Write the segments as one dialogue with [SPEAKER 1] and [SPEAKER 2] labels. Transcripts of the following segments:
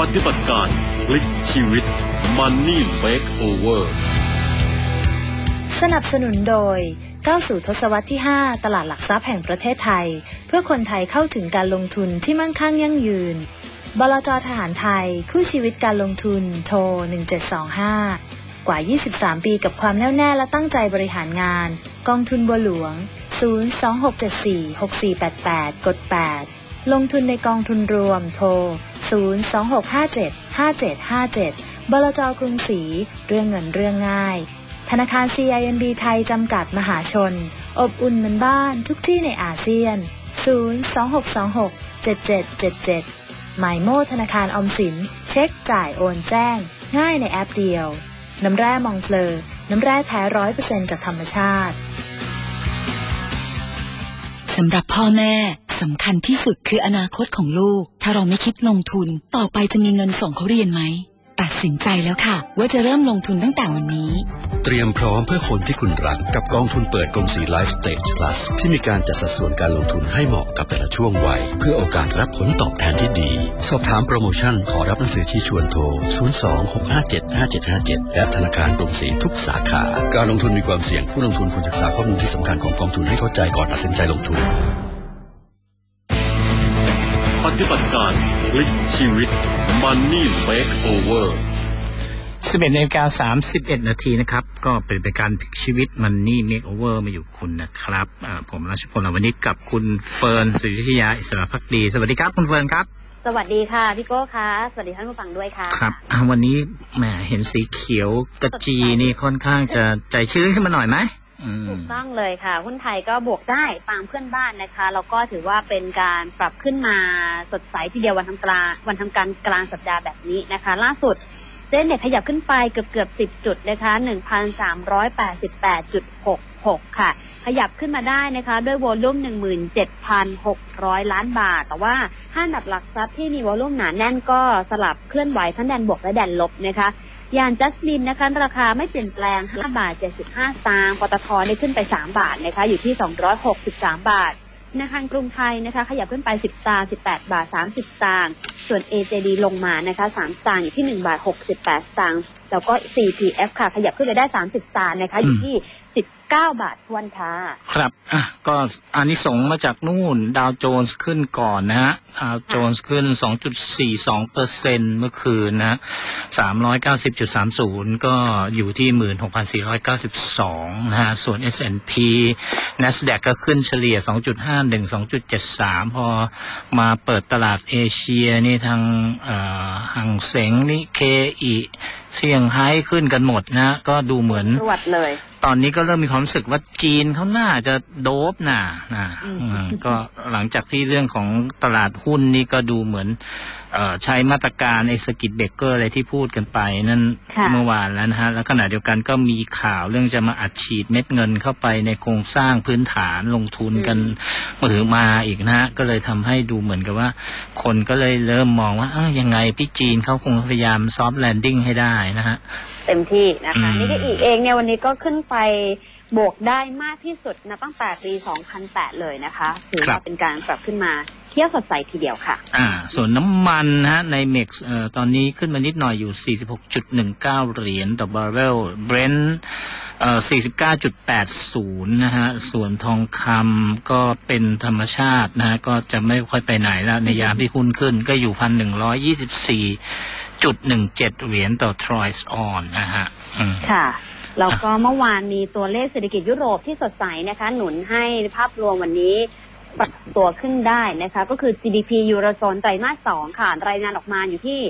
[SPEAKER 1] ปฏิบัติการพลิกชีวิต Money Makeover
[SPEAKER 2] สนับสนุนโดยก้าวสู่ทศวรรษที่ 5 ตลาดหลักทรัพย์แห่งประเทศไทย เพื่อคนไทยเข้าถึงการลงทุนที่มั่งคั่งยั่งยืน บลจทหารไทย คู่ชีวิตการลงทุน โทร 1725 กว่า 23 ปีกับความแน่วแน่และตั้งใจบริหารงาน กองทุนบัวหลวง 026746488 กด 8 ลงทุนในกองทุนรวมโทร 026575757 บลจกรุงศรี เรื่องเงินเรื่องง่าย ธนาคาร CIMB ไทยจำกัดมหาชน อบอุ่นเหมือนบ้านทุกที่ในอาเซียน 026267777 หมายโมธนาคารออมสิน เช็คจ่ายโอนแจ้ง ง่ายในแอปเดียว น้ำแร่มองเฟลอน้ำแร่แท้ร้อยเปอร์เซ็นจากธรรมชาติ
[SPEAKER 3] สำหรับพ่อแม่ สำคัญที่สุดคืออนาคตของลูก ถ้าเราไม่คิดลงทุน ต่อไปจะมีเงินส่งเขาเรียนไหม ตัดสินใจแล้วค่ะ ว่าจะเริ่มลงทุนตั้งแต่วันนี้
[SPEAKER 4] เตรียมพร้อมเพื่อคนที่คุณรัก กับกองทุนเปิดกรุงศรีไลฟ์สเตจ plus ที่มีการจัดสัดส่วนการลงทุนให้เหมาะกับแต่ละช่วงวัย เพื่อโอกาสรับผลตอบแทนที่ดี สอบถามโปรโมชั่นขอรับหนังสือชี้ชวนโทร 026575757 และธนาคารกรุงศรีทุกสาขา การลงทุนมีความเสี่ยงผู้ลงทุนควรศึกษาข้อมูลที่สำคัญของกองทุนให้เข้าใจก่อนตัดสินใจลงทุน
[SPEAKER 1] ปฏิบัติการพลิกชีวิต Money Makeover
[SPEAKER 5] 11นาฬิกา31 นาทีนะครับ ก็เป็นรายการพลิกชีวิตมันนี่เมคโอเวอร์มาอยู่กับคุณนะครับอ่าผมรัชพลอวนิชกับคุณเฟิร์นสุริยา อิสระพักดี สวัสดีครับ คุณเฟิร์นครับ
[SPEAKER 6] สวัสดีค่ะ พี่โก้ค่ะ สวัสดีท่านผู้ฟังด้วยค่ะ
[SPEAKER 5] ครับอ่าวันนี้แหมเห็นสีเขียวกระจีนี่ค่อนข้างจะใจชื้นขึ้นมาหน่อยไหมอืม
[SPEAKER 6] ถูกต้องเลยค่ะหุ้นไทยก็บวกได้ตามเพื่อนบ้านนะคะแล้วก็ถือว่าเป็นการปรับขึ้นมาสดใสทีเดียววันทำกลางวันทำการกลางสัปดาห์แบบนี้นะคะ ล่าสุดเส้นเนี่ยขยับขึ้นไปเกือบเกือบสิบจุดนะคะหนึ่งพันสามร้อยแปดสิบแปดจุดหกหกค่ะ ขยับขึ้นมาได้นะคะ ด้วยวอลลุ่มหนึ่งหมื่นเจ็ดพันหกร้อยล้านบาท แต่ว่าห้าอันดับหลักทรัพย์ที่มีวอลลุ่มหนาแน่นก็สลับเคลื่อนไหวทั้งแดนบวกและแดนลบนะคะ ยานจัสมินนะคะราคาไม่เปลี่ยนแปลง 5 บาท 75สตางค์ปตทได้ขึ้นไป 3 บาทนะคะอยู่ที่ 263 บาทธนาคารกรุงไทยนะคะ ขยับขึ้นไป 10 ตางค์18 บาท 30สตางค์ส่วน AJD ลงมานะคะ3สตางค์อยู่ที่ 1 บาท 68สตางค์แล้วก็ CPF ค่ะ ขยับขึ้นไปได้ 30สตางค์นะคะอยู่ที่ 19บาททวนค่ะ
[SPEAKER 5] ครับอะก็อานิสงส์มาจากนู่น ดาวโจนส์ขึ้นก่อนนะฮะ ดาวโจนส์ขึ้น2.42เปอร์เซ็นเมื่อคืนนะฮะ390.30ก็อยู่ที่16,492นะฮะ ส่วน S&P NASDAQ ก็ขึ้นเฉลี่ย2.51 2.73พอมาเปิดตลาดเอเชียนี่ทางเอ่อหังเสงนิเคอีเซี่ยงไฮ้ขึ้นกันหมดนะ ก็ดูเหมือน
[SPEAKER 6] รวดเลย
[SPEAKER 5] ตอนนี้ก็เริ่มมีความรู้สึกว่าจีนเขาน่าจะโดบน่ะนะ
[SPEAKER 6] อืม
[SPEAKER 5] อืมก็หลังจากที่เรื่องของตลาดหุ้นนี่ก็ดูเหมือนเอ่อ ใช้มาตรการไอ้สกิดเบรกเกอร์อะไรที่พูดกันไปนั่น
[SPEAKER 6] ค่ะ
[SPEAKER 5] เมื่อวานแล้วนะฮะแล้วขณะเดียวกันก็มีข่าวเรื่องจะมาอัดฉีดเม็ดเงินเข้าไปในโครงสร้างพื้นฐานลงทุนกันมาถือมาอีกนะฮะก็เลยทำให้ดูเหมือนกับว่า คนก็เลยเริ่มมองว่าเออยังไงพี่จีนเขาคงพยายามซอฟต์แลนดิ้งให้ได้นะฮะ
[SPEAKER 6] เต็มที่นะคะ
[SPEAKER 5] อืม
[SPEAKER 6] นี่ก็อีกเองเนี่ยวันนี้ก็ขึ้นไปบวกได้มากที่สุดนะตั้งแต่ปี 2008 เลยนะคะถือว่าเป็นการปรับขึ้นมา เที่ยวสดใสทีเดียวค่ะ
[SPEAKER 5] อ่า ส่วนน้ำมันนะฮะในเม็กซ์เอ่อตอนนี้ขึ้นมานิดหน่อยอยู่ 46.19 เหรียญต่อบาร์เรลเบรนท์เอ่อ49.80 นะฮะ ส่วนทองคำก็เป็นธรรมชาตินะฮะ ก็จะไม่ค่อยไปไหนแล้ว ในยามที่หุ้นขึ้นก็อยู่1,124.17เหรียญต่อทรอยส์ออนนะฮะอืม
[SPEAKER 6] ค่ะ แล้วก็เมื่อวานมีตัวเลขเศรษฐกิจยุโรปที่สดใสนะคะ หนุนให้ภาพรวมวันนี้ ปรับตัวขึ้นได้นะคะ ก็คือ GDP ยูโรโซนไตรมาสสองค่ะ รายงานออกมาอยู่ที่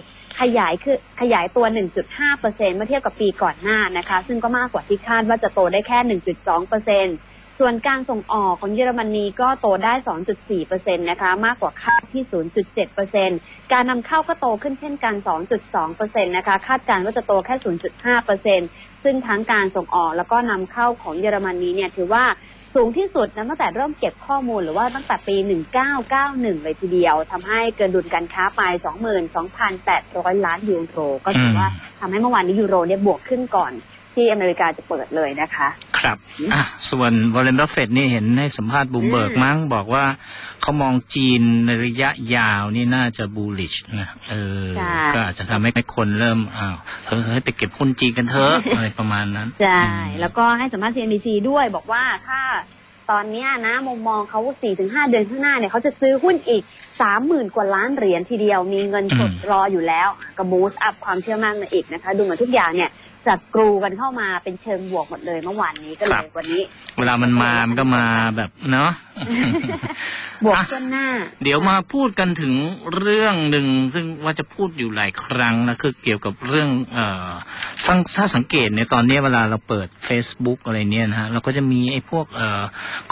[SPEAKER 6] ขยายคือขยายตัว 1.5เปอร์เซ็นเมื่อเทียบกับปีก่อนหน้านะคะ ซึ่งก็มากกว่าที่คาดว่าจะโตได้แค่ 1.2เปอร์เซ็นส่วนการส่งออกของเยอรมนีก็โตได้ 2.4เปอร์เซ็นนะคะ มากกว่าคาดที่ 0.7เปอร์เซ็นการนำเข้าก็โตขึ้นเช่นกัน 2.2เปอร์เซ็นนะคะ คาดการณ์ว่าจะโตแค่ 0.5เปอร์เซ็นซึ่งทั้งการส่งออกแล้วก็นำเข้าของเยอรมนีเนี่ยถือว่า สูงที่สุดนะตั้งแต่เริ่มเก็บข้อมูลหรือว่าตั้งแต่ปี 1991 เลยทีเดียวทำให้เกินดุลการค้าไป 22,800 ล้านยูโร ก็ถือว่าทำให้เมื่อวานนี้ยูโรเนี่ยบวกขึ้นก่อนที่อเมริกาจะเปิดเลยนะคะ
[SPEAKER 5] คครับอะส่วนวอลเลนบัฟเฟตนี่เห็นให้สัมภาษณ์บูมเบิร์ก
[SPEAKER 6] อืม
[SPEAKER 5] มั้งบอกว่าเขามองจีนในระยะยาวนี่น่าจะบูลลิชนะเออ
[SPEAKER 6] ใช่
[SPEAKER 5] ก็อาจจะทำให้คนเริ่มอ้าวเฮ้ยเฮ้ยไปเก็บหุ้นจีนกันเถอะอะไรประมาณนั้น
[SPEAKER 6] ใช่
[SPEAKER 5] อืม
[SPEAKER 6] แล้วก็ให้สัมภาษณ์ CNBC ด้วยบอกว่าถ้าตอนเนี้ยนะมุมมองเขาสี่ถึงห้าเดือนข้างหน้าเนี่ยเขาจะซื้อหุ้นอีกสามหมื่นกว่าล้านเหรียญทีเดียวมีเงินสดรออยู่แล้วกระบูสอัพความเชื่อมั่นมาอีกนะคะ ดูเหมือนทุกอย่างเนี่ย จะกรูกันเข้ามาเป็นเชิงบวกหมดเลยเมื่อวานนี้ก็เลยวันนี้
[SPEAKER 5] เวลามันมามันก็มาแบบเนาะ
[SPEAKER 6] บวก
[SPEAKER 5] อะ
[SPEAKER 6] ต้นหน้า
[SPEAKER 5] เดี๋ยวมาพูดกันถึงเรื่องหนึ่งซึ่งว่าจะพูดอยู่หลายครั้งนะคือเกี่ยวกับเรื่องเอ่อสังถ้าสังเกตในยตอนนี้เวลาเราเปิด Facebook อะไรเนี่ยนะฮะเราก็จะมีไอ้พวกเอ่อ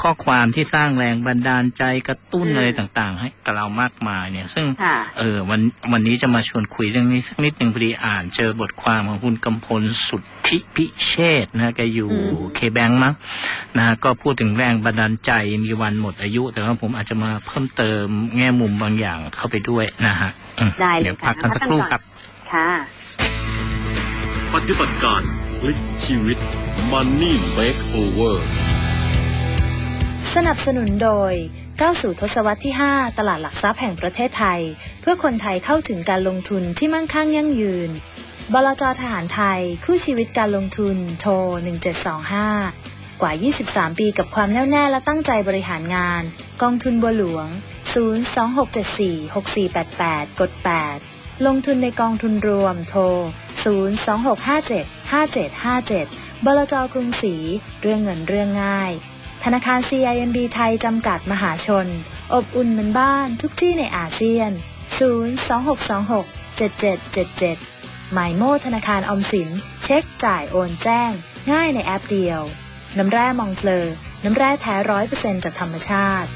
[SPEAKER 5] ข้อความที่สร้างแรงบันดาลใจกระตุ้น
[SPEAKER 6] อืม
[SPEAKER 5] อะไรต่างๆ ให้กับเรามากมายเนี่ย ซึ่ง
[SPEAKER 6] ค่ะ
[SPEAKER 5] เออวันวันนี้จะมาชวนคุยเรื่องนี้สักนิดหนึ่งพอดีอ่านเจอบทความของคุณกำพลสุทธิพิเชษฐ์นะแกอยู่
[SPEAKER 6] อืม
[SPEAKER 5] เคแบงมั้งนะฮะก็พูดถึงแรงบันดาลใจมีวันหมดอายุ แต่ว่าผมอาจจะมาเพิ่มเติมแง่มุมบางอย่างเข้าไปด้วยนะฮะอืม
[SPEAKER 6] ได้เลย
[SPEAKER 5] เดี๋ยว
[SPEAKER 6] ค่ะ
[SPEAKER 5] พักกันสักครู่
[SPEAKER 6] พักกันก่อน
[SPEAKER 5] ครับ
[SPEAKER 6] ค่ะ
[SPEAKER 1] ปฏิบัติการพลิกชีวิต Money Makeover
[SPEAKER 2] สนับสนุนโดยก้าวสู่ทศวรรษที่ 5 ตลาดหลักทรัพย์แห่งประเทศไทย เพื่อคนไทยเข้าถึงการลงทุนที่มั่งคั่งยั่งยืน บลจทหารไทย คู่ชีวิตการลงทุน โทร 1725 กว่า 23 ปีกับความแน่วแน่และตั้งใจบริหารงาน กองทุนบัวหลวง 026746488 กด 8 ลงทุนในกองทุนรวมโทร 026575757 บลจกรุงศรี เรื่องเงินเรื่องง่าย ธนาคาร CIMB ไทยจำกัดมหาชน อบอุ่นเหมือนบ้านทุกที่ในอาเซียน 026267777 หมายโมธนาคารออมสิน เช็คจ่ายโอนแจ้ง ง่ายในแอปเดียว น้ำแร่มองเฟลอ น้ำแร่แท้ร้อยเปอร์เซ็นต์จากธรรมชาติ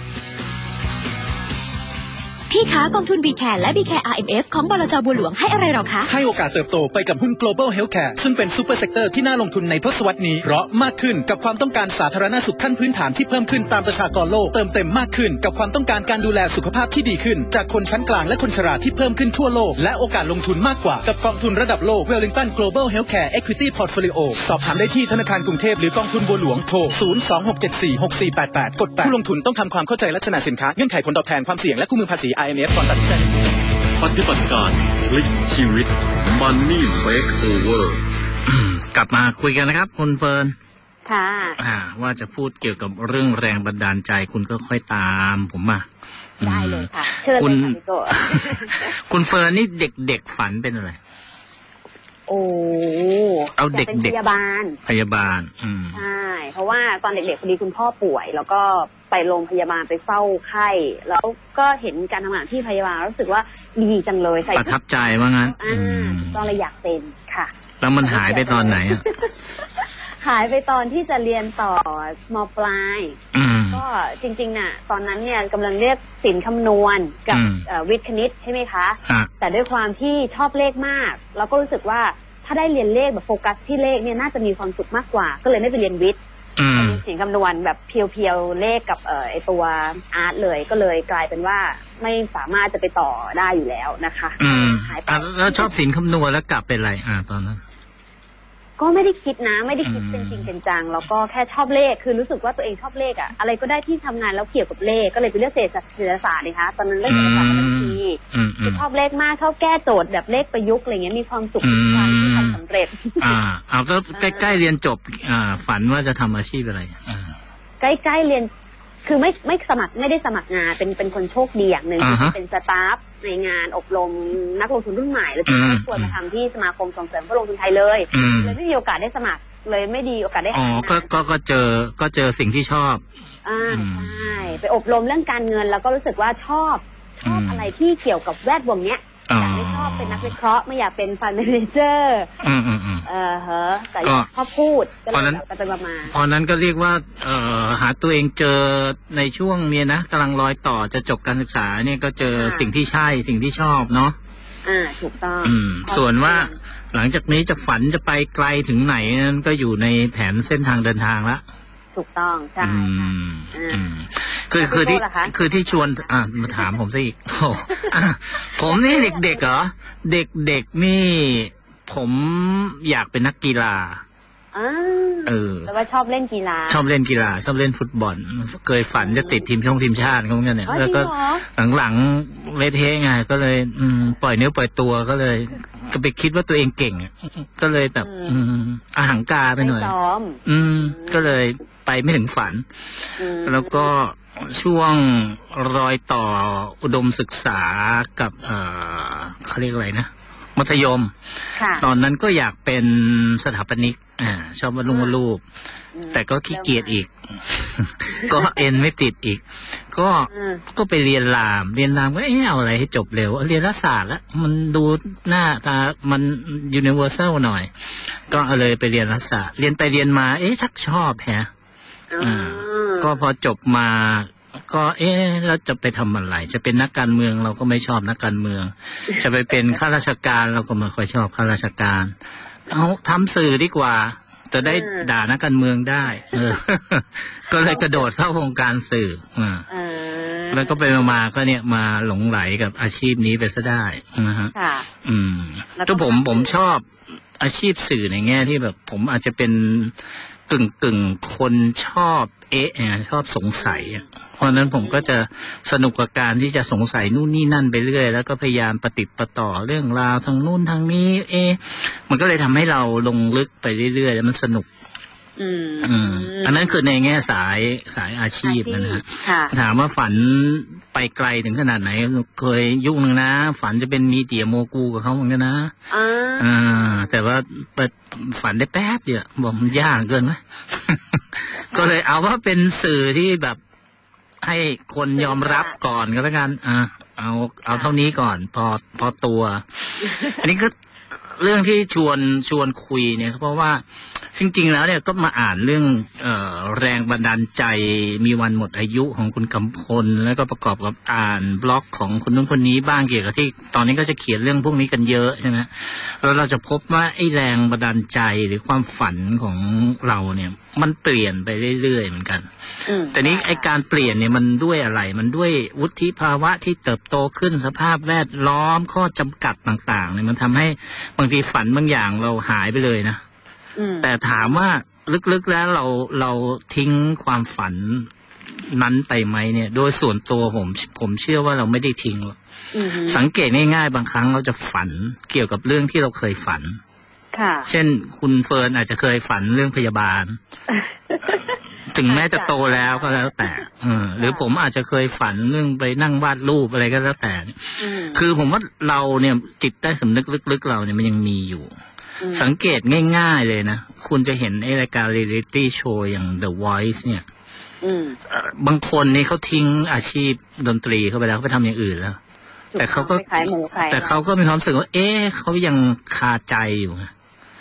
[SPEAKER 7] พี่คะกองทุน b c a r e และ b c a r e RMF ของบลจบัวหลวงให้อะไรเราคะ
[SPEAKER 8] ให้โอกาสเติบโตไปกับหุ้น global healthcare ซึ่งเป็นซูเปอร์เซกเตอร์ที่น่าลงทุนในทศวรรษนี้ เพราะมากขึ้นกับความต้องการสาธารณสุขขั้นพื้นฐานที่เพิ่มขึ้นตามประชากรโลก เติมเต็มมากขึ้นกับความต้องการการดูแลสุขภาพที่ดีขึ้น จากคนชั้นกลางและคนชราที่เพิ่มขึ้นทั่วโลก และโอกาสลงทุนมากกว่ากับกองทุนระดับโลก Wellington Global Healthcare Equity Portfolio สอบถามได้ที่ธนาคารกรุงเทพหรือกองทุนบัวหลวงโทร026746488กด8ผู้ลงทุนต้องทำความเข้าใจลักษณะสินค้าเงื่อนไขผลตอบแทนความเสี่ยงและคู่มือภาษี IMF ก่อนตัดสินใจ
[SPEAKER 1] ปฏิบัติการพลิกชีวิต Money Makeover
[SPEAKER 5] กลับมาคุยกันนะครับ คุณเฟิร์น
[SPEAKER 6] ค่ะ
[SPEAKER 5] อ่า ว่าจะพูดเกี่ยวกับเรื่องแรงบันดาลใจคุณก็ค่อยตามผมมา
[SPEAKER 6] ได้เลยค่ะเชิญ
[SPEAKER 5] คุ
[SPEAKER 6] เล
[SPEAKER 5] ณ
[SPEAKER 6] ยค่ะพี่โก
[SPEAKER 5] คุณเฟิร์นนี่เด็กๆฝันเป็นอะไร
[SPEAKER 6] โอ้
[SPEAKER 5] เอาเด็กๆ
[SPEAKER 6] ยป็นพยาบาล
[SPEAKER 5] พยาบาล อืม
[SPEAKER 6] ใช่ เพราะว่าตอนเด็กๆพอดีคุณพ่อป่วย แล้วก็ไป โรงพยาบาลไปเฝ้าไข้แล้วก็เห็นการทำงานที่พยาบาลรู้สึกว่าดีจังเลยใส่
[SPEAKER 5] ประทับใจว่างั้น
[SPEAKER 6] อ่า
[SPEAKER 5] อืม
[SPEAKER 6] ตอนเลยอยากเป็นค่ะ
[SPEAKER 5] แล้วมันหายไปตอนไหนอะ
[SPEAKER 6] หายไปตอนที่จะเรียนต่อมปลาย
[SPEAKER 5] อืม
[SPEAKER 6] ก็จริงๆน่ะ ตอนนั้นเนี่ยกำลังเรียกสินคำนวณกับ
[SPEAKER 5] อืม
[SPEAKER 6] เอ่อวิทย์คณิตใช่ไหมคะ
[SPEAKER 5] ฮะ
[SPEAKER 6] แต่ด้วยความที่ชอบเลขมากแล้วก็รู้สึกว่าถ้าได้เรียนเลขแบบโฟกัสที่เลขเนี่ยน่าจะมีความสุขมากกว่า ก็เลยไม่ไปเรียนวิทย์
[SPEAKER 5] อื ม
[SPEAKER 6] เรียนสินคำนวณแบบเพียวๆเลขกับเอ่อไอตัวอาร์ตเลยก็เลยกลายเป็นว่าไม่สามารถจะไปต่อได้อยู่แล้วนะคะ
[SPEAKER 5] อืม
[SPEAKER 6] หายไป
[SPEAKER 5] อะแล้วชอบสินคำนวณแล้วกลับเป็นอะไรอ่าตอนนั้น
[SPEAKER 6] ก็ไม่ได้คิดนะไม่ได้คิด
[SPEAKER 5] อืม
[SPEAKER 6] เป็นจริงเป็นจังแล้วก็แค่ชอบเลขคือรู้สึกว่าตัวเองชอบเลขอะอะไรก็ได้ที่ทำงานแล้วเกี่ยวกับเลขก็เลยไปเลือกเศรษฐศาสตร์เศรษฐศาสตร์นะคะตอนนั้นเลือกเศรษฐศาสตร์กับบัญชี
[SPEAKER 5] อืมอื
[SPEAKER 6] คือ
[SPEAKER 5] ม
[SPEAKER 6] ชอบเลขมากชอบแก้โจทย์แบบเลขประยุกต์อะไรเงี้ยมีความสุข
[SPEAKER 5] อืม
[SPEAKER 6] ทุกวันที่ทำสำเร็จ
[SPEAKER 5] อ่าเอาก็ใกล้ๆเรียนจบอ่าฝันว่าจะทำอาชีพอะไรอ่า
[SPEAKER 6] ใกล้ๆเรียนคือไม่ไม่สมัครไม่ได้สมัครงานเป็นเป็นคนโชคดีอย่างหนึ่ง
[SPEAKER 5] อ่าฮะ
[SPEAKER 6] ที่เป็นสตาฟในงานอบรมนักลงทุนรุ่นใหม่แล้ว
[SPEAKER 5] อื
[SPEAKER 6] ที่
[SPEAKER 5] ม
[SPEAKER 6] ครอบครัวมาทำที่สมาคมส่งเสริมผู้ลงทุนไทยเลย
[SPEAKER 5] อืม
[SPEAKER 6] เลยไม่มีโอกาสได้สมัครเลยไม่ดีโอกาสได้
[SPEAKER 5] อ๋อ
[SPEAKER 6] หางาน
[SPEAKER 5] ก็ก็ก็เจอก็เจอสิ่งที่ชอบ
[SPEAKER 6] อ่า
[SPEAKER 5] อืม
[SPEAKER 6] ใช่ไปอบรมเรื่องการเงินแล้วก็รู้สึกว่าชอบชอบ
[SPEAKER 5] อืม
[SPEAKER 6] อะไรที่เกี่ยวกับแวดวงเนี้ย
[SPEAKER 5] อ๋อ
[SPEAKER 6] แต่ไม่ชอบเป็นนักวิเคราะห์ไม่อยากเป็นฟันเมนเจอร์
[SPEAKER 5] อืมอืมอืม
[SPEAKER 6] เออเฮะแต่
[SPEAKER 5] ก็
[SPEAKER 6] อยากชอบพูดก็
[SPEAKER 5] เพ
[SPEAKER 6] เล
[SPEAKER 5] ราะ
[SPEAKER 6] ย
[SPEAKER 5] นั้น
[SPEAKER 6] แบบไปๆมา
[SPEAKER 5] ตอนนั้นก็เรียกว่า เอ่อหาตัวเองเจอในช่วงเนี้ยนะกำลังรอยต่อจะจบการศึกษาเนี่ยก็เจอสิ่งที่ใช่สิ่งที่ชอบเนาะ
[SPEAKER 6] ๆอ่าถูกต้อง
[SPEAKER 5] อืม
[SPEAKER 6] พอ
[SPEAKER 5] ส่วนว่า
[SPEAKER 6] เรีย
[SPEAKER 5] หลังจากนี้จะฝันจะไปไกลถึงไหนนั้นก็อยู่ในแผนเส้นทางเดินทางละ
[SPEAKER 6] ถูกต้องใช่
[SPEAKER 5] อืม
[SPEAKER 6] อืม
[SPEAKER 5] อืม คือ
[SPEAKER 6] แล้ว
[SPEAKER 5] คือที่
[SPEAKER 6] พี่โก้ล่ะคะ
[SPEAKER 5] คือที่ชวนอะมาถามผมซะอีกโอ้อะผมนี่เด็กๆเหรอเด็กๆนี่ ผมอยากเป็นนักกีฬา
[SPEAKER 6] อ่า
[SPEAKER 5] เออ
[SPEAKER 6] แปลว่าชอบเล่นกีฬา
[SPEAKER 5] ชอบเล่นกีฬา ชอบเล่นฟุตบอล เคยฝันจะติดทีมช่องทีมชาติเขาเหมือนกันเนี่ย
[SPEAKER 6] อ๋อ
[SPEAKER 5] แล้วก็
[SPEAKER 6] จริงเหรอ
[SPEAKER 5] หลังๆเละเทะไงก็เลย อืมปล่อยเนื้อปล่อยตัวก็เลย ก็ไปคิดว่าตัวเองเก่งอะก็เลยแบบ อืมอาหังกาไป
[SPEAKER 6] ไม่
[SPEAKER 5] หน่อย
[SPEAKER 6] ซ้อม
[SPEAKER 5] อืม ก็เลยไปไม่ถึงฝัน
[SPEAKER 6] อืม
[SPEAKER 5] แล้วก็ ช่วงรอยต่ออุดมศึกษากับเอ่อเขาเรียกอะไรนะ มัธยม
[SPEAKER 6] ค่ะ
[SPEAKER 5] ตอนนั้นก็อยากเป็นสถาปนิกอ่าชอบวาดรูปวาดรูป แต่ก็ขี้เกียจอีก ก็เอ็นไม่ติดอีก ก็
[SPEAKER 6] อืม
[SPEAKER 5] ก็ไปเรียนราม เรียนรามก็เอ๊ะเอาอะไรให้จบเร็ว เรียนรัฐศาสตร์แล้วมันดูหน้าตามันยูนิเวอร์แซลหน่อย ก็เลยไปเรียนรัฐศาสตร์เรียนไปเรียนมา เอ๊ะชักชอบแฮะ
[SPEAKER 6] อืม
[SPEAKER 5] ก็พอจบมาก็เอ๊ะแล้วจะไปทำอะไร จะเป็นนักการเมืองเราก็ไม่ชอบนักการเมือง จะไปเป็นข้าราชการเราก็ไม่ค่อยชอบข้าราชการ เอาทำสื่อดีกว่า จะได้
[SPEAKER 6] อืม
[SPEAKER 5] ด่านักการเมืองได้ เออ ก็เลยกระโดดเข้าวงการสื่ออ่า
[SPEAKER 6] เออ
[SPEAKER 5] แล้วก็ไปมาๆก็เนี่ยมาหลงไหลกับอาชีพนี้ไปซะได้นะฮะ
[SPEAKER 6] ค่ะ
[SPEAKER 5] อืม
[SPEAKER 6] แล้วก็
[SPEAKER 5] ก็ผม
[SPEAKER 6] มา
[SPEAKER 5] ผมชอบอาชีพสื่อในแง่ที่แบบ ผมอาจจะเป็น กึ่งกึ่งๆคนชอบเอ๊ะชอบสงสัย เพราะนั้นผมก็จะสนุกกับการที่จะสงสัยนู่นนี่นั่นไปเรื่อย แล้วก็พยายามปฏิประต่อเรื่องราวทางนู่นทางนี้ เอ๊ะมันก็เลยทำให้เราลงลึกไปเรื่อยๆ แล้วมันสนุก
[SPEAKER 6] อืม
[SPEAKER 5] อืมอันนั้นคือในแง่สายสายอาชีพนะฮะ
[SPEAKER 6] ค่ะ
[SPEAKER 5] ถามว่าฝันไปไกลถึงขนาดไหน เคยยุ่งหนึ่งนะ ฝันจะเป็นมีเดียโมกูกับเขาเหมือนกันนะ
[SPEAKER 6] อ่า
[SPEAKER 5] อ่าแต่ว่าไปฝันได้แป๊บเดียวบอกมันยากเกินไหมก็เลยเอาว่าเป็นสื่อที่แบบให้คนยอมรับก่อนก็แล้วกัน อ่าเอาเอาเท่านี้ก่อน พอพอตัว อันนี้ก็ เรื่องที่ชวนชวนคุยเนี่ยเพราะว่าจริงๆแล้วเนี่ยก็มาอ่านเรื่องออแรงบันดาลใจมีวันหมดอายุของคุณกำพล แล้วก็ประกอบกับอ่านบล็อกของคนนู้นคนนี้บ้างเกี่ยวกับที่ตอนนี้ก็จะเขียนเรื่องพวกนี้กันเยอะใช่ไหมแล้วเราจะพบว่าไอ้แรงบันดาลใจหรือความฝันของเราเนี่ย มันเปลี่ยนไปเรื่อยๆเหมือนกัน
[SPEAKER 6] อืม
[SPEAKER 5] แต่นี้ไอการเปลี่ยนเนี่ยมันด้วยอะไร มันด้วยวุฒิภาวะที่เติบโตขึ้นสภาพแวดล้อมข้อจำกัดต่างๆเนี่ยมันทำให้บางทีฝันบางอย่างเราหายไปเลยนะ
[SPEAKER 6] อืม
[SPEAKER 5] แต่ถามว่าลึกๆแล้วเราเราทิ้งความฝันนั้นไปไหมเนี่ย โดยส่วนตัวผม ผมเชื่อว่าเราไม่ได้ทิ้งหรอก
[SPEAKER 6] อืม
[SPEAKER 5] สังเกตง่ายๆบางครั้งเราจะฝันเกี่ยวกับเรื่องที่เราเคยฝัน
[SPEAKER 6] ค่ะ
[SPEAKER 5] เช่นคุณเฟิร์นอาจจะเคยฝันเรื่องพยาบาล ถึงแม้จะโตแล้วก็แล้วแต่เออหรือผมอาจจะเคยฝันเรื่องไปนั่งวาดรูปอะไรก็แล้วแต่
[SPEAKER 6] อืม
[SPEAKER 5] คือผมว่าเราเนี่ยจิตใต้สำนึกลึกๆเราเนี่ยมันยังมีอยู่
[SPEAKER 6] อืม
[SPEAKER 5] สังเกตง่ายๆเลยนะ คุณจะเห็นไอ้รายการเรียลิตี้โชว์อย่าง The Voice เนี่ย
[SPEAKER 6] อืม
[SPEAKER 5] เอ่อบางคนนี่เขาทิ้งอาชีพดนตรีเข้าไปแล้วเขาไปทำอย่างอื่นแล้ว แต่เขาก็
[SPEAKER 6] ขายหมูขาย
[SPEAKER 5] แต่เขาก็มีความรู้สึกว่า เอ๊ะเขายังคาใจอยู่ไง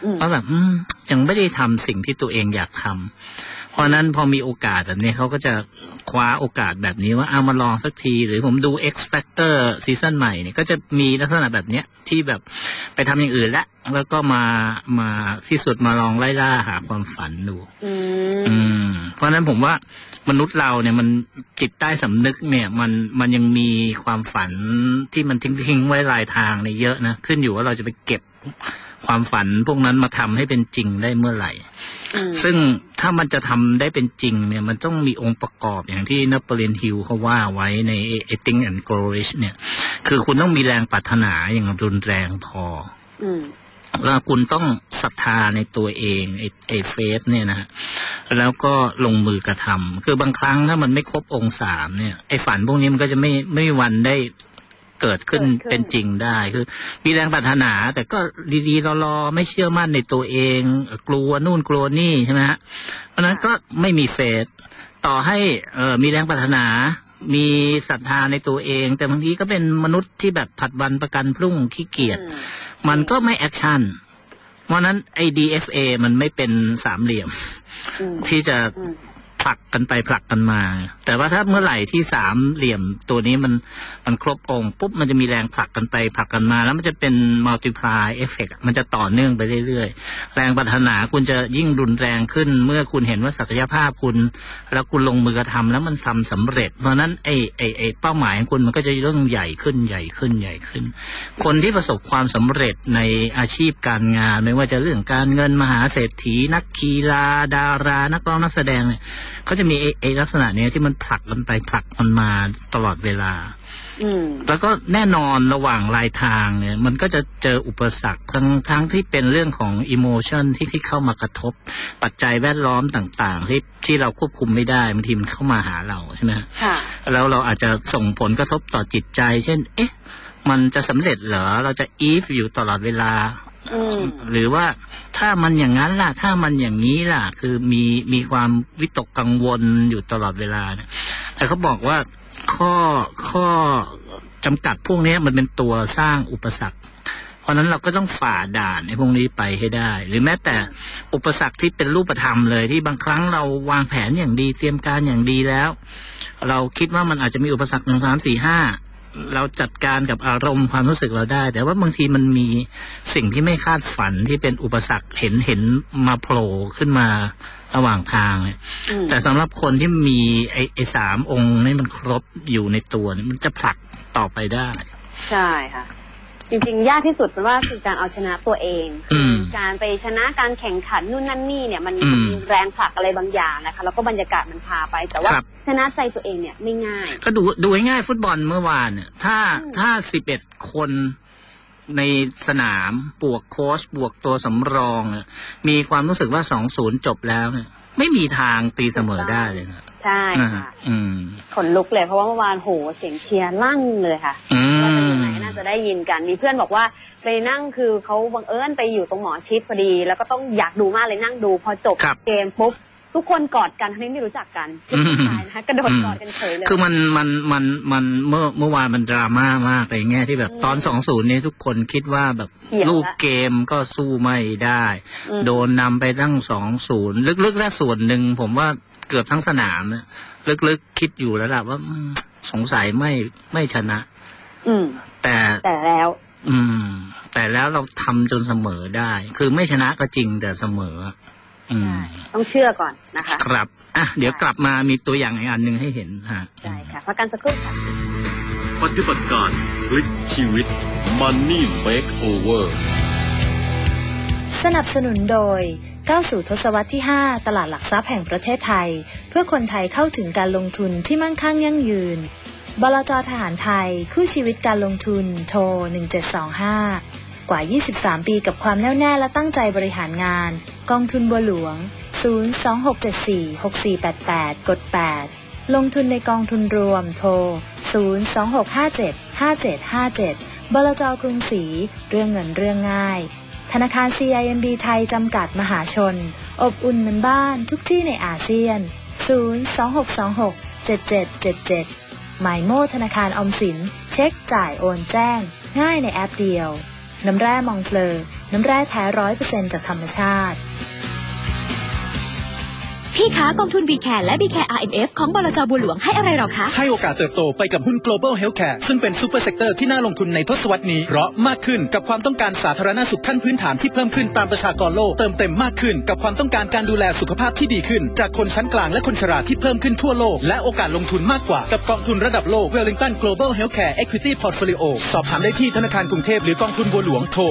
[SPEAKER 6] อืม
[SPEAKER 5] ว่าแบบอืมยังไม่ได้ทำสิ่งที่ตัวเองอยากทำเพราะฉะนั้นพอมีโอกาสแบบนี้เขาก็จะคว้าโอกาสแบบนี้ว่าเอามาลองสักที หรือผมดู X Factor ซีซั่นใหม่เนี่ยก็จะมีลักษณะแบบเนี้ยที่แบบไปทำอย่างอื่นละแล้วก็มามาที่สุดมาลองไล่ล่าหาความฝันดู
[SPEAKER 6] อื
[SPEAKER 5] อื
[SPEAKER 6] ม
[SPEAKER 5] มเพราะฉะนั้นผมว่ามนุษย์เราเนี่ยมันจิตใต้สำนึกเนี่ย มันมันยังมีความฝันที่มันทิ้งทิ้งๆไว้ลายทางเนี่ยเยอะนะขึ้นอยู่ว่าเราจะไปเก็บ ความฝันพวกนั้นมาทำให้เป็นจริงได้เมื่อไหร่
[SPEAKER 6] อืม
[SPEAKER 5] ซึ่งถ้ามันจะทำได้เป็นจริง เนี่ย มันต้องมีองค์ประกอบอย่างที่นปรินฮิลเขาว่าไว้ใน Eating and Grow Rich เนี่ย คือคุณต้องมีแรงปรารถนาอย่างรุนแรงพอ
[SPEAKER 6] อืม
[SPEAKER 5] แล้วคุณต้องศรัทธาในตัวเองไอ้ไอ้เฟสเนี่ยนะฮะแล้วก็ลงมือกระทำคือบางครั้งถ้ามันไม่ครบองค์สามเนี่ยไอ้ฝันพวกนี้มันก็จะไม่ไม่มีวันได้ เกิดขึ้น
[SPEAKER 6] เกิดขึ้น
[SPEAKER 5] เป็นจริงได้คือมีแรงปรารถนา แต่ก็ดีๆรอๆไม่เชื่อมั่นในตัวเอง กลัวนู่นกลัวนี่ใช่ไหมฮะเพราะฉะนั้นก็ไม่มีเฟสต่อให้เออมีแรงปรารถนามีศรัทธาในตัวเอง แต่บางทีก็เป็นมนุษย์ที่แบบผัดวันประกันพรุ่งขี้เกียจ
[SPEAKER 6] อืม
[SPEAKER 5] มันก็ไม่แอคชั่น เพราะฉะนั้นไอ้ DFA มันไม่เป็นสามเหลี่ยม
[SPEAKER 6] อืม
[SPEAKER 5] ที่จะ
[SPEAKER 6] อืม
[SPEAKER 5] ผลักกันไปผลักกันมา แต่ว่าถ้าเมื่อไหร่ที่สามเหลี่ยมตัวนี้มันมันครบองค์ปุ๊บมันจะมีแรงผลักกันไปผลักกันมา แล้วมันจะเป็น multiply effect อะมันจะต่อเนื่องไปเรื่อยๆ แรงปรารถนาคุณจะยิ่งรุนแรงขึ้น เมื่อคุณเห็นว่าศักยภาพคุณ แล้วคุณลงมือกระทำแล้วมันทำสำเร็จ เพราะนั้นไอ้ไอ้ไอ้เป้าหมายของคุณมันก็จะเริ่มใหญ่ขึ้นใหญ่ขึ้นใหญ่ขึ้น คนที่ประสบความสำเร็จในอาชีพการงาน ไม่ว่าจะเรื่องการเงินมหาเศรษฐีนักกีฬาดารา นักร้องนักแสดงเนี่ยเขาจะมีไอ้ไอ้ลักษณะเนี้ยที่มันผลักกันไปผลักมันมาตลอดเวลา
[SPEAKER 6] อืม
[SPEAKER 5] แล้วก็แน่นอนระหว่างลายทางเนี่ย มันก็จะเจออุปสรรคทั้งทั้งที่เป็นเรื่องของอิโมชันที่ที่เข้ามากระทบ ปัจจัยแวดล้อมต่างๆ ที่ที่เราควบคุมไม่ได้บางทีมันเข้ามาหาเราใช่ไหมฮะ
[SPEAKER 6] ค่ะ
[SPEAKER 5] แล้วเราอาจจะส่งผลกระทบต่อจิตใจ เช่น เอ๊ะ มันจะสำเร็จเหรอเราจะอีฟอยู่ตลอดเวลา
[SPEAKER 6] อืม
[SPEAKER 5] หรือว่าถ้ามันอย่างนั้นล่ะ ถ้ามันอย่างนี้ล่ะ คือมีมีความวิตกกังวลอยู่ตลอดเวลาเนี่ยแต่เขาบอกว่าข้อข้อจำกัดพวกนี้มันเป็นตัวสร้างอุปสรรค เพราะนั้นเราก็ต้องฝ่าด่านในพวกนี้ไปให้ได้ หรือแม้แต่อุปสรรคที่เป็นรูปธรรมเลยที่บางครั้งเราวางแผนอย่างดีเตรียมการอย่างดีแล้ว เราคิดว่ามันอาจจะมีอุปสรรคหนึ่งสามสี่ห้า เราจัดการกับอารมณ์ความรู้สึกเราได้ แต่ว่าบางทีมันมีสิ่งที่ไม่คาดฝันที่เป็นอุปสรรคเห็นเห็นมาโผล่ขึ้นมาระหว่างทางเนี่ย
[SPEAKER 6] อืม
[SPEAKER 5] แต่สำหรับคนที่มีไอ้ไอ้สามองค์นี่มันครบอยู่ในตัวเนี่ยมันจะผลักต่อไปได้
[SPEAKER 6] ใช่ค่ะ จริงๆ ยากที่สุดเป็นว่าคือการเอาชนะตัวเอง
[SPEAKER 5] อืม
[SPEAKER 6] การไปชนะการแข่งขันนู่นนั่นนี่เนี่ยมัน
[SPEAKER 5] อืม
[SPEAKER 6] มีแรงผลักอะไรบางอย่างนะคะ แล้วก็บรรยากาศมันพาไป แต่ว่า
[SPEAKER 5] ครับ
[SPEAKER 6] ชนะใจตัวเองเนี่ยไม่ง่าย
[SPEAKER 5] ก็ดูดูง่ายๆฟุตบอลเมื่อวานเนี่ยถ้า
[SPEAKER 6] อืม
[SPEAKER 5] ถ้าสิบเอ็ดคนในสนามบวกโค้ชบวกตัวสำรองเนี่ยมีความรู้สึกว่าสองศูนย์จบแล้วเนี่ยไม่มีทางตีเสมอได้เลยนะ
[SPEAKER 6] ใช่
[SPEAKER 5] นะฮะ
[SPEAKER 6] ค่ะ
[SPEAKER 5] อืม
[SPEAKER 6] ขนลุกเลยเพราะว่าเมื่อวานโหเสียงเชียร์ลั่นเลยค่ะ
[SPEAKER 5] อื
[SPEAKER 6] ว่าเป็นยัง
[SPEAKER 5] ม
[SPEAKER 6] ไง น่าจะได้ยินกัน มีเพื่อนบอกว่าไปนั่งคือเขาบังเอิญไปอยู่ตรงหมอชิดพอดี แล้วก็ต้องอยากดูมากเลยนั่งดูพอจบ
[SPEAKER 5] ครับ
[SPEAKER 6] เกมปุ๊บทุกคนกอดกันทั้งที่ไม่รู้จักกันผู้
[SPEAKER 5] อืม
[SPEAKER 6] ชายนะคะกระโดดกอดกันเฉยเลย
[SPEAKER 5] คือมันมันมันมันเมื่อเมื่อวานมันดราม่ามากในแง่ที่แบบ
[SPEAKER 6] อืม
[SPEAKER 5] ตอนสองศูนย์นี้ทุกคนคิดว่าแบบ
[SPEAKER 6] เหี่ยวละ
[SPEAKER 5] ลูกเกมก็สู้ไม่ได้
[SPEAKER 6] อืม
[SPEAKER 5] โดนนำไปตั้งสองศูนย์ลึกๆแล้วส่วนหนึ่งผมว่าเกือบทั้งสนามเนี่ยลึกๆคิดอยู่แล้วล่ะว่าอืมสงสัยไม่ไม่ชนะ
[SPEAKER 6] อืม
[SPEAKER 5] แต่
[SPEAKER 6] แต่แล้ว
[SPEAKER 5] อืม แต่แล้วเราทำจนเสมอได้ คือไม่ชนะก็จริงแต่เสมอ อืม
[SPEAKER 6] ต้องเชื่อก่อนนะคะ
[SPEAKER 5] ครับอะเดี๋ยวกลับมามีตัวอย่างอีกอันหนึ่งให้เห็นฮะ
[SPEAKER 6] ใช่ค่ะพักกันสักครู่ค่ะ
[SPEAKER 1] ปฏิบัติการพลิกชีวิต Money Makeover
[SPEAKER 2] สนับสนุนโดยก้าวสู่ทศวรรษที่ 5 ตลาดหลักทรัพย์แห่งประเทศไทย เพื่อคนไทยเข้าถึงการลงทุนที่มั่งคั่งยั่งยืน บลจทหารไทย คู่ชีวิตการลงทุน โทร 1725 กว่า 23 ปีกับความแน่วแน่และตั้งใจบริหารงาน กองทุนบัวหลวง 026746488 กด 8 ลงทุนในกองทุนรวม โทร 026575757 บลจกรุงศรี เรื่องเงินเรื่องง่าย ธนาคาร CIMB ไทยจำกัดมหาชน อบอุ่นเหมือนบ้านทุกที่ในอาเซียน 026267777 หมายโมธนาคารออมสิน เช็คจ่ายโอนแจ้ง ง่ายในแอปเดียว น้ำแร่มองเฟลอ น้ำแร่แท้ร้อยเปอร์เซ็นจากธรรมชาติ
[SPEAKER 7] พี่คะกองทุน b c a r และ b c a r RMF ของบลจบัวหลวงให้อะไรเราคะ
[SPEAKER 8] ให้โอกาสเติบโตไปกับหุ้น global healthcare ซึ่งเป็นซูเปอร์เซกเตอร์ที่น่าลงทุนในทศวรรษนี้ เพราะมากขึ้นกับความต้องการสาธารณสุขขั้นพื้นฐานที่เพิ่มขึ้นตามประชากรโลก เติมเต็มมากขึ้นกับความต้องการการดูแลสุขภาพที่ดีขึ้น จากคนชั้นกลางและคนชราที่เพิ่มขึ้นทั่วโลก และโอกาสลงทุนมากกว่ากับกองทุนระดับโลก Wellington Global Healthcare Equity Portfolio สอบถามได้ที่ธนาคารกรุงเทพหรือกองทุนบัวหลวงโทร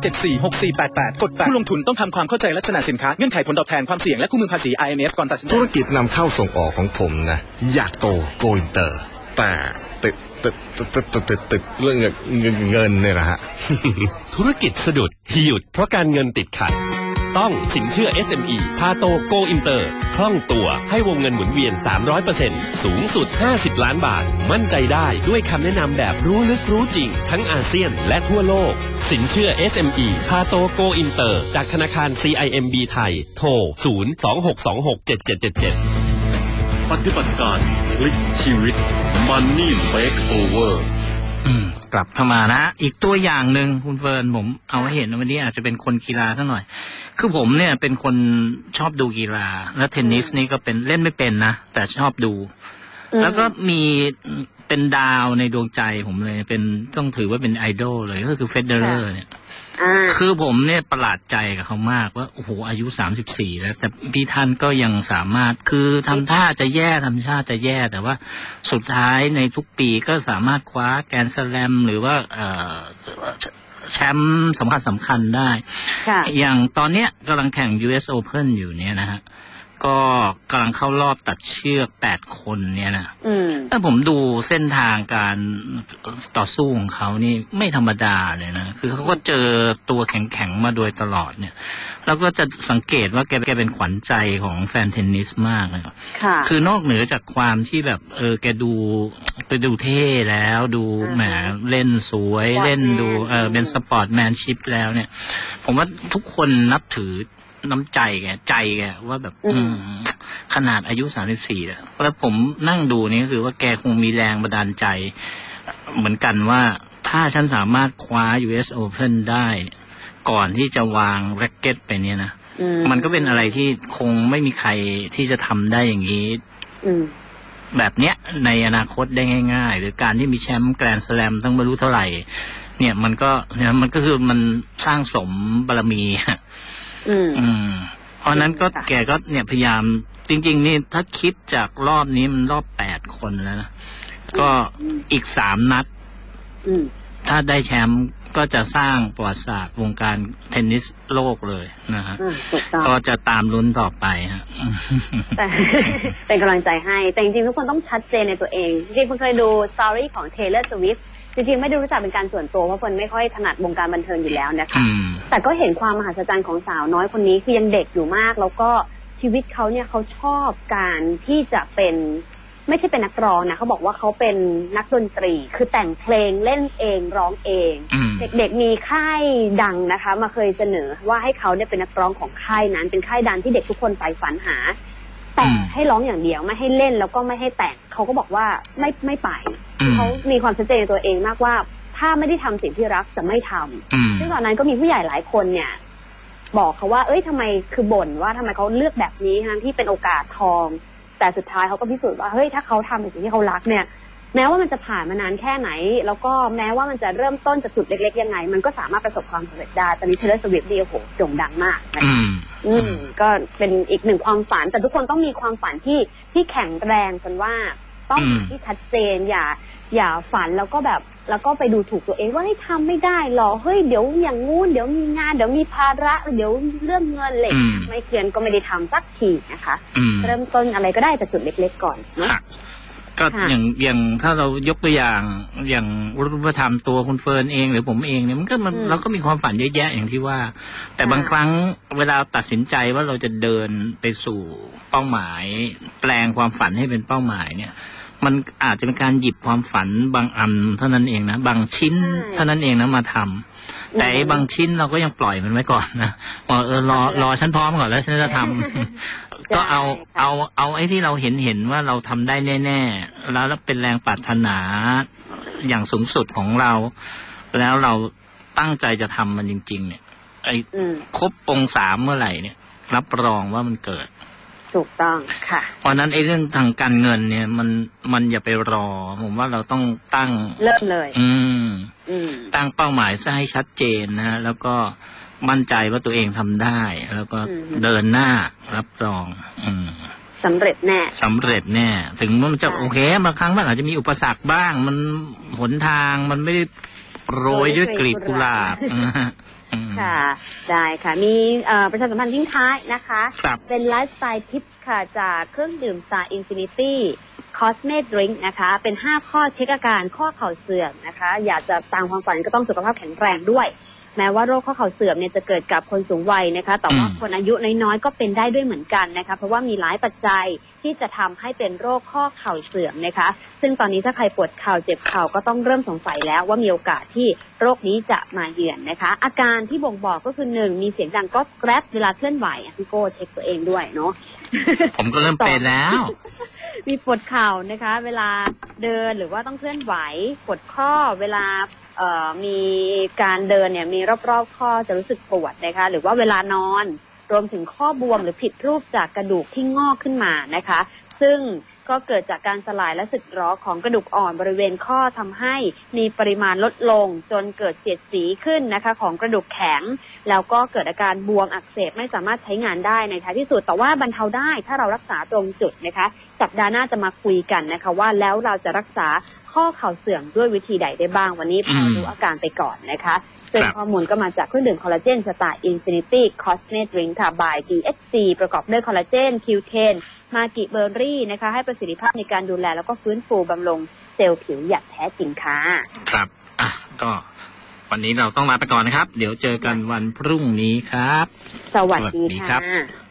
[SPEAKER 8] 026746488กด8ผู้ลงทุนต้องทำความเข้าใจลักษณะสินค้าเงื่อนไขผลตอบแทนความเสี่ยงและคู่มือภาษี IMF ก่อนตัดสินใจ
[SPEAKER 9] ธุรกิจนำเข้าส่งออกของผมนะ อยากโตโกอินเตอร์ แต่ติดติดติดติดติดติดติดเรื่องเงินเงินเงินเนี่ยนะฮะ
[SPEAKER 10] ธุรกิจสะดุดหยุดเพราะการเงินติดขัด ต้องสินเชื่อ SME พาโตโกอินเตอร์ คล่องตัวให้วงเงินหมุนเวียน 300%สูงสุด 50 ล้านบาท มั่นใจได้ด้วยคำแนะนำแบบรู้ลึกรู้จริง ทั้งอาเซียนและทั่วโลก สินเชื่อ SME พาโตโกอินเตอร์ จากธนาคาร CIMB ไทย โทร 026267777
[SPEAKER 1] ปฏิบัติการพลิกชีวิต Money Makeover
[SPEAKER 5] อืม กลับเข้ามานะ อีกตัวอย่างหนึ่งคุณเฟิร์นผมเอาให้เห็นวันนี้อาจจะเป็นคนกีฬาสักหน่อย คือผมเนี่ยเป็นคนชอบดูกีฬา แล้วเทนนิสนี่ก็เป็นเล่นไม่เป็นนะ แต่ชอบดู
[SPEAKER 6] อืม
[SPEAKER 5] แล้วก็มีเป็นดาวในดวงใจผมเลย เป็นต้องถือว่าเป็นไอดอลเลยก็คือเฟเดอเรอร์เนี่ย
[SPEAKER 6] อ่า
[SPEAKER 5] คือผมเนี่ยประหลาดใจกับเขามากว่าโอ้โหอายุสามสิบสี่แล้ว แต่พี่ท่านก็ยังสามารถคือทำท่าจะแย่ทำท่าจะแย่ แต่ว่าสุดท้ายในทุกปีก็สามารถคว้าแกรนด์สแลมหรือว่าเอ่อแชมป์สำคัญสำคัญได้
[SPEAKER 6] ค่ะ
[SPEAKER 5] อย่างตอนเนี้ยกำลังแข่ง US Open อยู่เนี่ยนะฮะ ก็กำลังเข้ารอบตัดเชือกแปดคนเนี่ยนะ
[SPEAKER 6] อืม
[SPEAKER 5] ถ้าผมดูเส้นทางการต่อสู้ของเขานี่ไม่ธรรมดาเลยนะ คือเขาก็เจอตัวแข็งๆมาโดยตลอดเนี่ย แล้วก็จะสังเกตว่าแกแกเป็นขวัญใจของแฟนเทนนิสมากเลย
[SPEAKER 6] ค่ะ
[SPEAKER 5] คือนอกเหนือจากความที่แบบ เออแกดูไปดูเท่แล้วดู
[SPEAKER 6] อือฮึ
[SPEAKER 5] แหมเล่นสวย
[SPEAKER 6] สปอร์ต
[SPEAKER 5] เล่นดู
[SPEAKER 6] แมน
[SPEAKER 5] เออเป็นสปอร์ตแมนชิพแล้วเนี่ย ผมว่าทุกคนนับถือ น้ำใจแกใจแกว่าแบบ อืมขนาดอายุสามสิบสี่แล้วแล้วผมนั่งดูนี่ก็คือว่าแกคงมีแรงบันดาลใจ เหมือนกันว่าถ้าฉันสามารถคว้า US Open ได้ ก่อนที่จะวางแร็กเก็ตไปเนี่ยนะ
[SPEAKER 6] อืม
[SPEAKER 5] มันก็เป็นอะไรที่คงไม่มีใครที่จะทำได้อย่างนี้
[SPEAKER 6] อืม
[SPEAKER 5] แบบเนี้ยในอนาคตได้ง่าย ๆ หรือการที่มีแชมป์แกรนด์สแลมตั้งไม่รู้เท่าไหร่ เนี่ยมันก็เนี่ยมันก็คือมันสร้างสมบารมี
[SPEAKER 6] อืม
[SPEAKER 5] อืมเพราะฉะนั้นก็
[SPEAKER 6] ค่ะ
[SPEAKER 5] แกก็เนี่ยพยายาม จริง ๆ นี่ถ้าคิดจากรอบนี้มันรอบแปดคนแล้วนะก็อีกสามนัด
[SPEAKER 6] อืม
[SPEAKER 5] ถ้าได้แชมป์ก็จะสร้างประวัติศาสตร์วงการเทนนิสโลกเลยนะฮะ
[SPEAKER 6] อืมถูกต้อง
[SPEAKER 5] ก็จะตามลุ้นต่อไปฮะ
[SPEAKER 6] แต่เป็นกำลังใจให้ แต่จริงๆ ทุกคนต้องชัดเจนในตัวเอง จริงๆคุณเคยดูสตอรี่ของ Taylor Swift จริงๆไม่ได้รู้จักเป็นการส่วนตัวเพราะคนไม่ค่อยถนัดวงการบันเทิงอยู่แล้วนะคะ
[SPEAKER 5] อืม
[SPEAKER 6] แต่ก็เห็นความมหัศจรรย์ของสาวน้อยคนนี้คือยังเด็กอยู่มาก แล้วก็ชีวิตเขาเนี่ยเขาชอบการที่จะเป็นไม่ใช่เป็นนักร้องนะเขาบอกว่าเขาเป็นนักดนตรี คือแต่งเพลงเล่นเองร้องเอง
[SPEAKER 5] อืม
[SPEAKER 6] เด็กๆมีค่ายดังนะคะ มาเคยเสนอว่าให้เขาเนี่ยเป็นนักร้องของค่ายนั้น เป็นค่ายดังที่เด็กทุกคนใฝ่ฝันหา แต่
[SPEAKER 5] อืม
[SPEAKER 6] ให้ร้องอย่างเดียวไม่ให้เล่นแล้วก็ไม่ให้แต่งเขาก็บอกว่าไม่ไม่ไป
[SPEAKER 5] อืม
[SPEAKER 6] เขามีความชัดเจนในตัวเองมากว่า ถ้าไม่ได้ทำสิ่งที่รักจะไม่ทำ
[SPEAKER 5] อืม
[SPEAKER 6] ซึ่งตอนนั้นก็มีผู้ใหญ่หลายคนเนี่ย บอกเขาว่า เอ้ยทำไมคือบ่นว่าทำไมเขาเลือกแบบนี้ทั้งที่เป็นโอกาสทอง แต่สุดท้ายเขาก็พิสูจน์ว่าเฮ้ยถ้าเขาทำในสิ่งที่เขารักเนี่ย แม้ว่ามันจะผ่านมานานแค่ไหน แล้วก็แม้ว่ามันจะเริ่มต้นจากจุดเล็ก ๆ ยังไง มันก็สามารถประสบความสำเร็จได้ตอนนี้เทเลสวิฟดีโอ้โหโด่งดังมากนะคะ
[SPEAKER 5] อืม
[SPEAKER 6] อืม ก็เป็นอีกหนึ่งความฝัน แต่ทุกคนต้องมีความฝันที่ที่แข็งแรงจนว่าต้อง
[SPEAKER 5] อืม
[SPEAKER 6] ที่ชัดเจนอย่า อย่าฝันแล้วก็แบบแล้วก็ไปดูถูกตัวเองว่าให้ยทำไม่ได้หรอเฮ้ยเดี๋ยวอย่างงู้นเดี๋ยวมีงานเดี๋ยวมีภาระเดี๋ยวเรื่องเงินเหล็ก
[SPEAKER 5] อืม
[SPEAKER 6] ไม่เพียนก็ไม่ได้ทำสักทีนะคะ
[SPEAKER 5] อืม
[SPEAKER 6] เริ่มต้นอะไรก็ได้จากจุดเล็ก ๆ ก่อนเนอะ
[SPEAKER 5] ค่ะก็
[SPEAKER 6] ค่ะ
[SPEAKER 5] อย่างอย่างถ้าเรายกตัวอย่างอย่างรูปธรรมตัวคุณเฟิร์นเองหรือผมเองเนี่ยมันก็มัน
[SPEAKER 6] อืม
[SPEAKER 5] เราก็มีความฝันเยอะแยะอย่างที่ว่า แต่
[SPEAKER 6] ค่ะ
[SPEAKER 5] บางครั้งเวลาตัดสินใจว่าเราจะเดินไปสู่เป้าหมาย แปลงความฝันให้เป็นเป้าหมายเนี่ย มันอาจจะเป็นการหยิบความฝันบางอันเท่านั้นเองนะบางชิ้นเท่านั้นเองนะมาทำแต่ไอ้บางชิ้นเราก็ยังปล่อยมันไว้ก่อนนะว่าเออรอรอฉันพร้อมก่อนแล้วฉันจะทำก็เอาเอาเอาไอ้ที่เราเห็นเห็นว่าเราทำได้แน่ๆแล้วเป็นแรงปรารถนาอย่างสูงสุดของเรา แล้วเราตั้งใจจะทำมันจริง ๆ เนี่ย ไอ้
[SPEAKER 6] อืม
[SPEAKER 5] ครบองค์สามเมื่อไหร่เนี่ย รับรองว่ามันเกิด
[SPEAKER 6] ถูกต้องค่ะ
[SPEAKER 5] เพราะฉะนั้นไอ้เรื่องทางการเงินเนี่ย มันมันอย่าไปรอ ผมว่าเราต้องตั้ง
[SPEAKER 6] เริ่มเลย
[SPEAKER 5] อืม
[SPEAKER 6] อืม
[SPEAKER 5] ตั้งเป้าหมายซะให้ชัดเจนนะฮะแล้วก็มั่นใจว่าตัวเองทำได้ แล้วก็
[SPEAKER 6] อืม
[SPEAKER 5] เดินหน้ารับรอง อืม
[SPEAKER 6] สำเร็จแน่
[SPEAKER 5] สำเร็จแน่ ถึงมันจะ
[SPEAKER 6] ใช่
[SPEAKER 5] โอเคบางครั้งมันอาจจะมีอุปสรรคบ้าง มันหนทางมันไม่ได้โรยด้วยกลีบกุหลาบนะฮะอืม
[SPEAKER 6] ค่ะ ได้ค่ะ มีเอ่อประชาสัมพันธ์ทิ้งท้ายนะคะ
[SPEAKER 5] ครับ
[SPEAKER 6] เป็นไลฟ์สไตล์ทิปค่ะ จากเครื่องดื่มสาอินฟินิตี้คอสเมดริงนะคะ เป็น5ข้อเช็คอาการข้อเข่าเสื่อมนะคะ อยากจะตามความฝันก็ต้องสุขภาพแข็งแรงด้วย แม้ว่าโรคข้อเข่าเสื่อมเนี่ยจะเกิดกับคนสูงวัยนะคะ แต่ว่า
[SPEAKER 5] อืม
[SPEAKER 6] คนอายุน้อยๆก็เป็นได้ด้วยเหมือนกันนะคะ เพราะว่ามีหลายปัจจัยที่จะทำให้เป็นโรคข้อเข่าเสื่อมนะคะ ซึ่งตอนนี้ถ้าใครปวดเข่าเจ็บเข่าก็ต้องเริ่มสงสัยแล้วว่ามีโอกาสที่โรคนี้จะมาเยือนนะคะ อาการที่บ่งบอกก็คือหนึ่งมีเสียงดังก็แกรบเวลาเคลื่อนไหวอะพี่โก้เช็คตัวเองด้วยเนาะ
[SPEAKER 5] ผมก็เริ่มเป็นแล้ว
[SPEAKER 6] มีปวดเข่านะคะ เวลาเดินหรือว่าต้องเคลื่อนไหวปวดข้อเวลาเอ่อ มีการเดินเนี่ยมีรอบๆข้อจะรู้สึกปวดนะคะหรือว่าเวลานอนรวมถึงข้อบวมหรือผิดรูปจากกระดูกที่งอกขึ้นมานะคะ ซึ่งก็เกิดจากการสลายและสึกหรอของกระดูกอ่อนบริเวณข้อทำให้มีปริมาณลดลงจนเกิดเสียดสีขึ้นนะคะ ของกระดูกแข็ง แล้วก็เกิดอาการบวมอักเสบไม่สามารถใช้งานได้ในท้ายที่สุดแต่ว่าบรรเทาได้ถ้าเรารักษาตรงจุดนะคะ สัปดาห์หน้าจะมาคุยกันนะคะ ว่าแล้วเราจะรักษาข้อเข่าเสื่อมด้วยวิธีใดได้บ้างวันนี้พา
[SPEAKER 5] อืม
[SPEAKER 6] รู้อาการไปก่อนนะคะซึ่ง
[SPEAKER 5] ครับ
[SPEAKER 6] ข้อมูลก็มาจากเครื่องดื่มคอลลาเจนสไตล์อินฟินิตี้คอสเมตริงค่ะ by DHC ประกอบด้วยคอลลาเจน Q10 มากิเบอร์รี่นะคะ ให้ประสิทธิภาพในการดูแล แล้วก็ฟื้นฟูบำรุงเซลล์ผิวอย่างแท้จริงค่ะ
[SPEAKER 5] ครับ อะ ก็วันนี้เราต้องลาไปก่อนนะครับ เดี๋ยวเจอกันวันพรุ่งนี้ครับ
[SPEAKER 6] สวัสดี
[SPEAKER 5] สวัสดีครั
[SPEAKER 6] ค่ะ
[SPEAKER 5] บ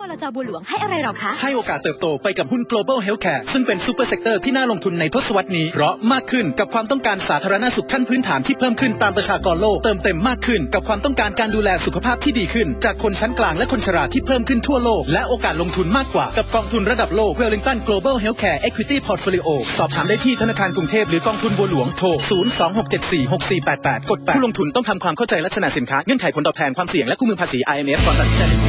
[SPEAKER 7] บลจบัวหลวงให้อะไรเราคะ
[SPEAKER 8] ให้โอกาสเติบโตไปกับหุ้น global healthcare ซึ่งเป็นซูเปอร์เซกเตอร์ที่น่าลงทุนในทศวรรษนี้ เพราะมากขึ้นกับความต้องการสาธารณสุขขั้นพื้นฐานที่เพิ่มขึ้นตามประชากรโลก เติมเต็มมากขึ้น กับความต้องการการดูแลสุขภาพที่ดีขึ้น จากคนชั้นกลางและคนชราที่เพิ่มขึ้นทั่วโลก และโอกาสลงทุนมากกว่ากับกองทุนระดับโลก Wellington Global Healthcare Equity Portfolio สอบถามได้ที่ธนาคารกรุงเทพหรือกองทุนบัวหลวงโทร 026746488 กด8ผู้ลงทุนต้องทำความเข้าใจลักษณะสินค้าเงื่อนไขผลตอบแทนความเสี่ยงและคู่มือภาษี IMF ก่อนตัดสินใจ